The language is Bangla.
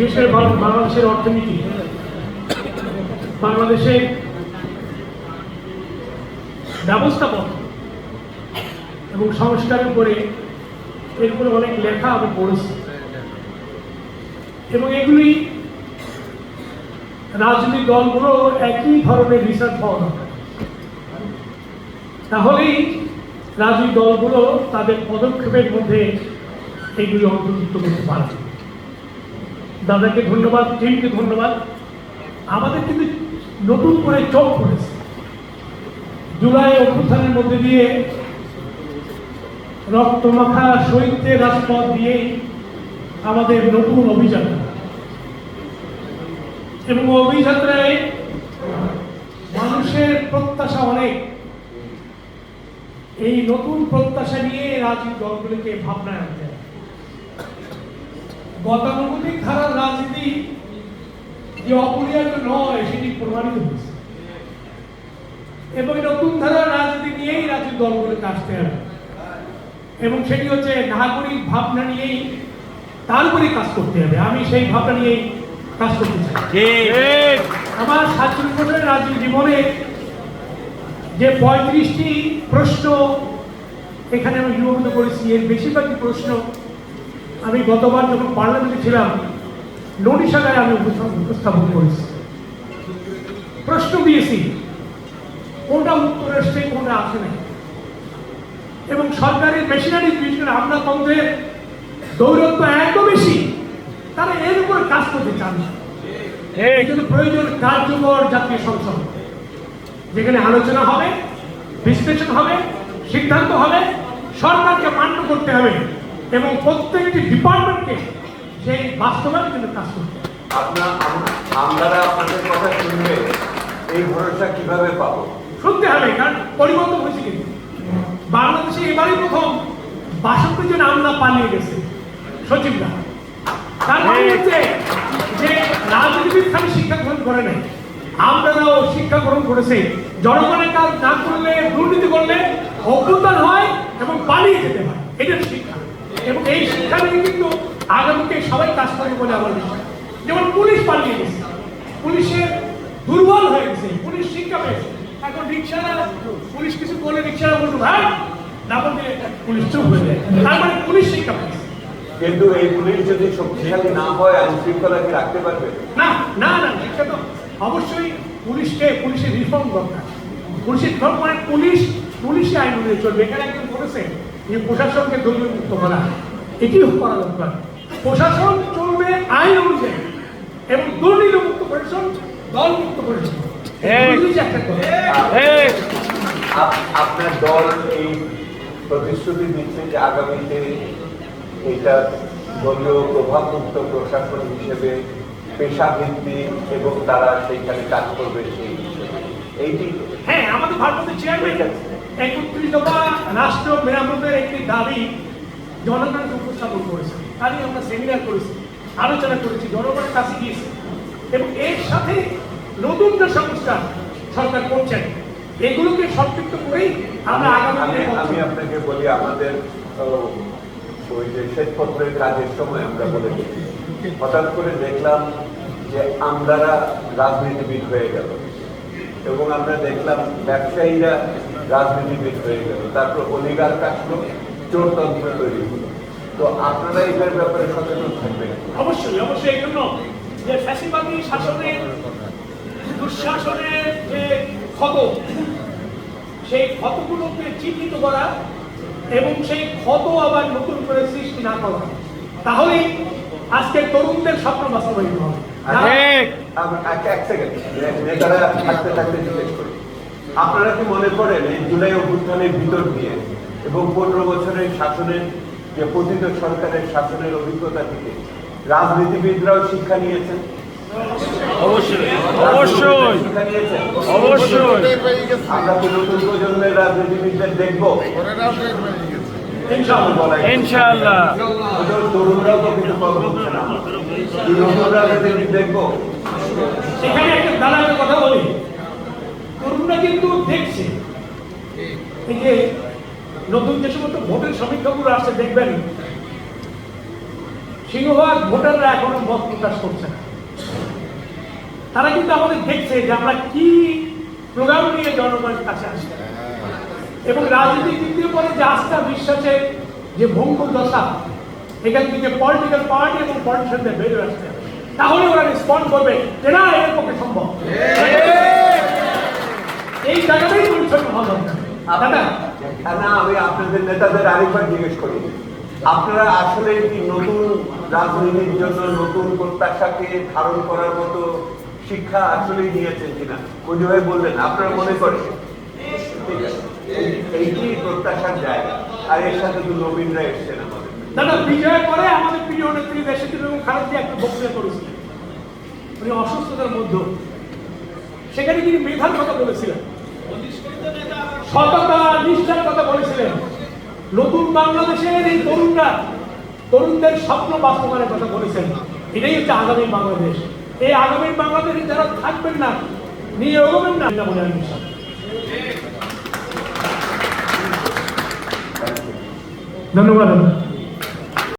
দেশের বাংলাদেশের অর্থনীতি। বাংলাদেশের ব্যবস্থাপনা এবং সংস্কারের উপরে এরপরে অনেক লেখা আমি পড়েছি। এবং এগুলি রাজনৈতিক দলগুলো একই ধরনের রিসার্চ হওয়া দরকার। তাহলেই রাজনৈতিক দলগুলো তাদের পদক্ষেপের মধ্যে এগুলি অন্তর্ভুক্ত করতে পারবে। দাদাকে ধন্যবাদ টিমকে ধন্যবাদ। আমাদের কিন্তু নতুন করে চোখ পড়েছে। জুলাই অভ্যুত্থানের মধ্যে দিয়ে রক্তমাখা শহীদদের রাজপথ দিয়ে আমাদের নতুন অভিযাত্রা এবং অভিযাত্রায় মানুষের প্রত্যাশা অনেক। এই নতুন প্রত্যাশা নিয়ে রাজনীতি দলগুলিকে ভাবনায় আনতে গতানুগতিক ধারার রাজনীতি যে অপরিহার্য নয় সেটি প্রমাণিত হয়েছে। এবং নতুন ধারার রাজনীতি নিয়েই রাজনীতি দলগুলোকে আসতে হবে এবং সেটি হচ্ছে নাগরিক ভাবনা নিয়েই তার উপরে কাজ করতে হবে। আমি সেই ভাবনা নিয়েই কাজ করতে চাই। আমার সাতচল্লিশ বছরের রাজনীতি জীবনে যে পঁয়ত্রিশটি প্রশ্ন এখানে আমি লিপিবদ্ধ করেছি এর বেশিরভাগই প্রশ্ন আমি গতবার যখন পার্লামেন্টে ছিলাম আকারে আমি উপস্থাপন উপস্থাপন করেছি। প্রশ্ন দিয়েছি কোনটা উত্তর এসছে কোনটা আসে নাই। এবং সরকারের মেশিনারি বিশেষ করে আমলাতন্ত্রের দৌরত্ব এত বেশি তারা এর উপর কাজ করতে চান না। এই জন্য প্রয়োজন কার্যকর জাতীয় সংসদ যেখানে আলোচনা হবে বিশ্লেষণ হবে সিদ্ধান্ত হবে সরকারকে মান্য করতে হবে। এবং প্রত্যেকটি ডিপার্টমেন্টকে সেই বাস্তবায়ন কিন্তু কাজ করতে হবে। আপনার আমরা আপনাদের কথা শুনবে এই ভরসা কীভাবে পাবো? শুনতে হবে কারণ পরিবর্তন হয়েছে কিন্তু। বাংলাদেশে এবারই প্রথম বাষট্টি জন আমলা পালিয়ে গেছে সচিবরা তার মানে হচ্ছে যে রাজনীতিবিদ খালি শিক্ষা গ্রহণ করে নাই আমরাও শিক্ষা গ্রহণ করেছে। জনগণের কাজ না করলে দুর্নীতি করলে অভ্যুত্থান হয় এবং পালিয়ে যেতে হয়। এটা শিক্ষা এবং এই শিক্ষা নিয়ে কিন্তু আগামীতে সবাই কাজ করবে বলে আমার বিশ্বাস। যেমন পুলিশ পালিয়ে গেছে পুলিশের দুর্বল হয়ে গেছে পুলিশ শিক্ষা পেয়েছে। এখন রিক্সারা পুলিশ কিছু বলে রিক্সারা বলতো ভাই না বলতে পুলিশ চুপ হয়ে যায়। তার মানে পুলিশ শিক্ষা পেয়েছে। কিন্তু এই পুলিশ যদি শক্তিশালী না হয় আইন শৃঙ্খলা কি রাখতে পারবে? না না না এটা তো অবশ্যই পুলিশকে পুলিশের রিফর্ম দরকার। পুলিশের রিফর্ম মানে পুলিশ পুলিশে আইন অনুযায়ী চলবে এখানে একজন বলেছে যে প্রশাসনকে দুর্নীতি মুক্ত করা। এটিও করা দরকার। প্রশাসন চলবে আইন অনুযায়ী এবং দুর্নীতি মুক্ত প্রশাসন দল মুক্ত প্রশাসন এই। দুটোই যে একটা কথা। ঠিক আপ- আপনার দল এই প্রতিশ্রুতি দিচ্ছে যে আগামীতে এটা দলীয় প্রভাবমুক্ত প্রশাসন হিসেবে পেশাভিত্তিক এবং তারা সেইখানে কাজ করবে সেই হিসেবে। এইটি হ্যাঁ আমাদের ভারতের চেয়ারম্যান একত্রিশ দফা রাষ্ট্র মেরামতের একটি দাবি জনগণকে উপস্থাপন করেছে। তারই আমরা সেমিনার করেছি আলোচনা করেছি জনগণের কাছে গিয়েছি। এবং এর সাথে নতুন যে সংস্কার সরকার করছেন এগুলোকে সম্পৃক্ত করেই আমরা আগামী আমি আপনাকে বলি আমাদের ওই যে শ্বেতপত্রের কাজের সময় আমরা বলে দেখি হঠাৎ করে দেখলাম যে আমরারা রাজনীতিবিদ হয়ে গেল। এবং আমরা দেখলাম ব্যবসায়ীরা রাজনীতিবিদ হয়ে গেল। তারপর অলিগার আসলো চোরতন্ত্র তৈরি হলো। তো আপনারা এটার ব্যাপারে সচেতন থাকবেন। অবশ্যই অবশ্যই এই জন্য যে ফ্যাসিবাদী শাসনের দুঃশাসনের যে ক্ষত সেই ক্ষতগুলোকে চিহ্নিত করা এবং সেই ক্ষত আবার নতুন করে সৃষ্টি না করা তাহলে আজকে তরুণদের স্বপ্ন বাস্তবায়িত হবে। এক এক সেকেন্ড নেতারা থাকতে থাকতে জিজ্ঞেস করি। আপনারা কি মনে করেন এই জুলাই অভ্যুত্থানের ভিতর দিয়ে এবং পনেরো বছরের শাসনের যে পতিত সরকারের শাসনের অভিজ্ঞতা থেকে রাজনীতিবিদরাও শিক্ষা নিয়েছেন? অবশ্যই। অবশ্যই। অবশ্যই। আমরা কি নতুন প্রজন্মের রাজনীতিবিদদের দেখব? ইনশাআল্লাহ বলা যায়। ইনশাআল্লাহ। ওদের তরুণরাও তো কিছু কম হচ্ছে না। নতুন রাজনীতিবিদ দেখব? এখানে একটা দালালের কথা বলি। তরুণরা কিন্তু দেখছে। এই যে নতুন যে সমস্ত ভোটের সমীক্ষাগুলো আসছে, দেখবেন সিংহভাগ ভোটাররা এখনও মত প্রকাশ করছে না। তারা কিন্তু আমাদের দেখছে যে আমরা কি প্রোগ্রাম নিয়ে জনগণের কাছে আসছি। এবং রাজনীতি তৃতীয় পরে যে আস্থা বিশ্বাসের যে ভঙ্গুর দশা, এখান থেকে পলিটিক্যাল পার্টি এবং পলিটিশিয়ানদের বেরিয়ে হবে। তাহলে ওরা রেসপন্ড করবে যে না, এর পক্ষে সম্ভব। এই জায়গাটাই পরিচ্ছন্ন হওয়া দরকার না আমি আপনাদের নেতাদের আরেকবার জিজ্ঞেস করি। আপনারা আসলে কি নতুন রাজনীতির জন্য নতুন প্রত্যাশাকে ধারণ করার মতো শিক্ষা আসলেই নিয়েছেন কিনা? ভাই বললেন আপনারা মনে করেন? এই- এইটি প্রত্যাশার জায়গা? আর এর সাথে তো নবীনরা এসছেন আমাদের। দাদা বিজয়ের পরে আমাদের প্রিয় নেত্রী দেশে এবং খারাপ দিয়ে একটা বক্তৃতা করেছিলেন। উনি অসুস্থতার মধ্যে। সেখানে তিনি মেধার কথা বলেছিলেন। সততা নিষ্ঠার কথা বলেছিলেন। নতুন বাংলাদেশের এই তরুণরা, তরুণদের স্বপ্ন বাস্তবায়নের কথা বলেছেন। এটাই হচ্ছে আগামী বাংলাদেশ। এই আগামী বাংলাদেশে যারা থাকবেন না, নিয়ে এগোবেন না বলে আমি ধন্যবাদ।